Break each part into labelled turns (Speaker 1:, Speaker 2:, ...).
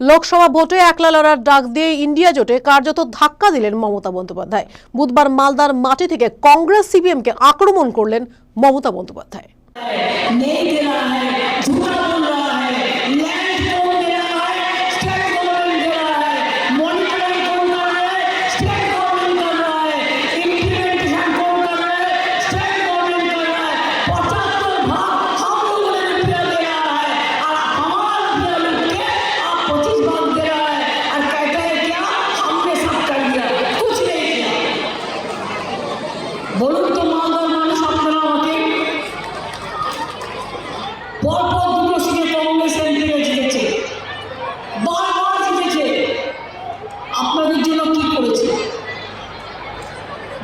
Speaker 1: লোকসভা ভোটে একলা লড়ার ডাক দিয়ে ইন্ডিয়া জোটে কার্যত ধাক্কা দিলেন মমতা বন্দ্যোপাধ্যায়। বুধবার মালদার মাটি থেকে কংগ্রেস সিপিএমকে আক্রমণ করলেন মমতা বন্দ্যোপাধ্যায়।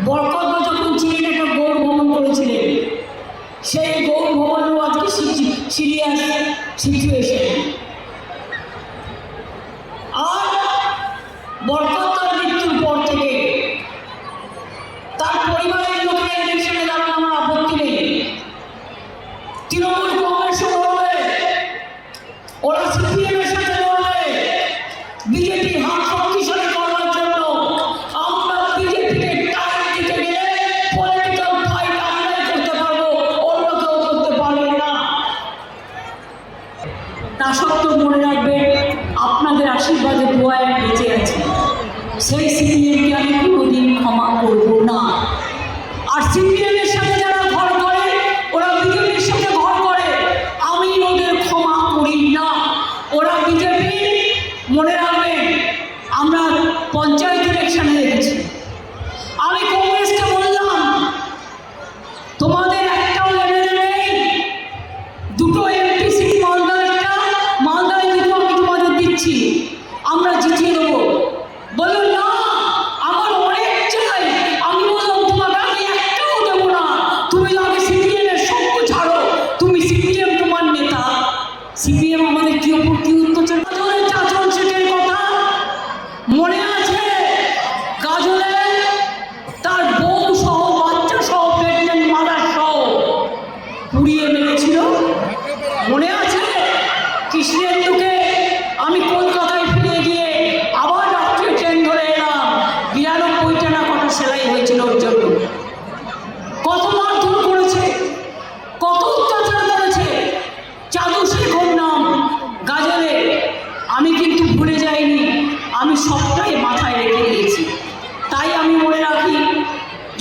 Speaker 2: বরকত যখন ছিলেন একটা গৌর ভ্রমণ করেছিলেন সেই গৌর ভবনেও আজকে সিরিয়াস সিচুয়েশন সেই সিপিএমকে আমি কোনোদিন ক্ষমা করব না। আর সিপিএম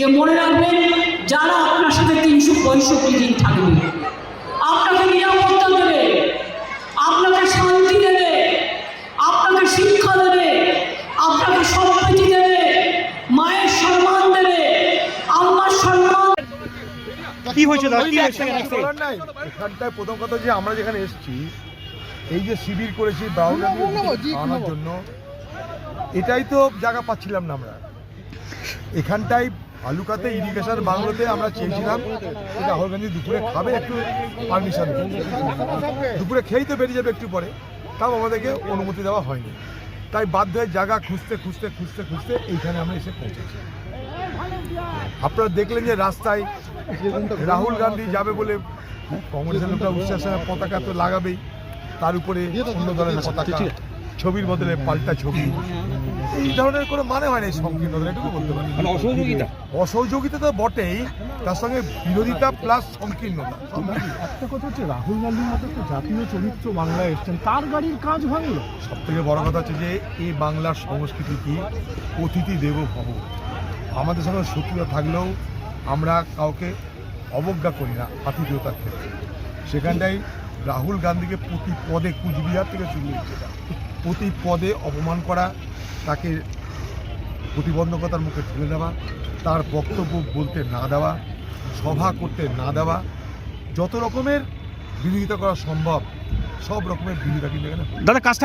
Speaker 2: যে মনে রাখবেন যারা আপনার সাথে তিনশো পঁয়ষট্টি দিন থাকবে আপনাকে নিরাপত্তা দেবে আপনাকে শান্তি দেবে আপনাকে শিক্ষা দেবে আপনাকে সম্প্রীতি দেবে মায়ের সম্মান দেবে আম্মার সম্মান
Speaker 3: কি হয়েছে
Speaker 4: এখানটায় প্রথম কথা যে আমরা যেখানে এসেছি এই যে শিবির করেছি আনার জন্য এটাই তো জায়গা পাচ্ছিলাম না আমরা। এখানটায় ভালুকাতে ইরিগেশন বাংলোতে আমরা চেয়েছিলাম রাহুল গান্ধী দুপুরে খাবে একটু পারমিশন। দুপুরে খেয়েই তো বেরিয়ে যাবে একটু পরে। তাও আমাদেরকে অনুমতি দেওয়া হয়নি। তাই বাধ্য হয়ে জায়গা খুঁজতে খুঁজতে খুঁজতে খুঁজতে এইখানে আমরা এসে পৌঁছেছি। আপনারা দেখলেন যে রাস্তায় রাহুল গান্ধী যাবে বলে কংগ্রেসের লোকরা উচ্ছ্বাসের পতাকা তো লাগাবেই। তার উপরে অন্য ধরনের পতাকা, ছবির বদলে পাল্টা ছবি। এই ধরনের কোনো মানে হয় না এই সংকীর্ণতা এটুকু বলতে পারি।
Speaker 3: মানে অসহযোগিতা?
Speaker 4: অসহযোগিতা তো বটেই তার সঙ্গে বিরোধিতা প্লাস সংকীর্ণতা।
Speaker 5: একটা কথা হচ্ছে রাহুল গান্ধীর মতো একটা জাতীয় চরিত্র বাংলায় এসছেন তার গাড়ির কাজ ভাঙলো।
Speaker 4: সব থেকে বড় কথা হচ্ছে যে এই বাংলার সংস্কৃতি কি? অতিথি দেব ভব। আমাদের সঙ্গে শত্রুতা থাকলেও আমরা কাউকে অবজ্ঞা করি না আতিথেয়তার ক্ষেত্রে। সেখানটাই রাহুল গান্ধীকে প্রতি পদে কুচবিহার থেকে শুরু। প্রতি পদে অপমান করা, তাকে প্রতিবন্ধকতার মুখে ঠেলে দেওয়া, তার বক্তব্য বলতে না দেওয়া, সভা করতে না দেওয়া, যত রকমের বিরোধিতা করা সম্ভব, সব রকমের বিরোধিতা কিন্তু এখানে
Speaker 3: দাদা, কাজটা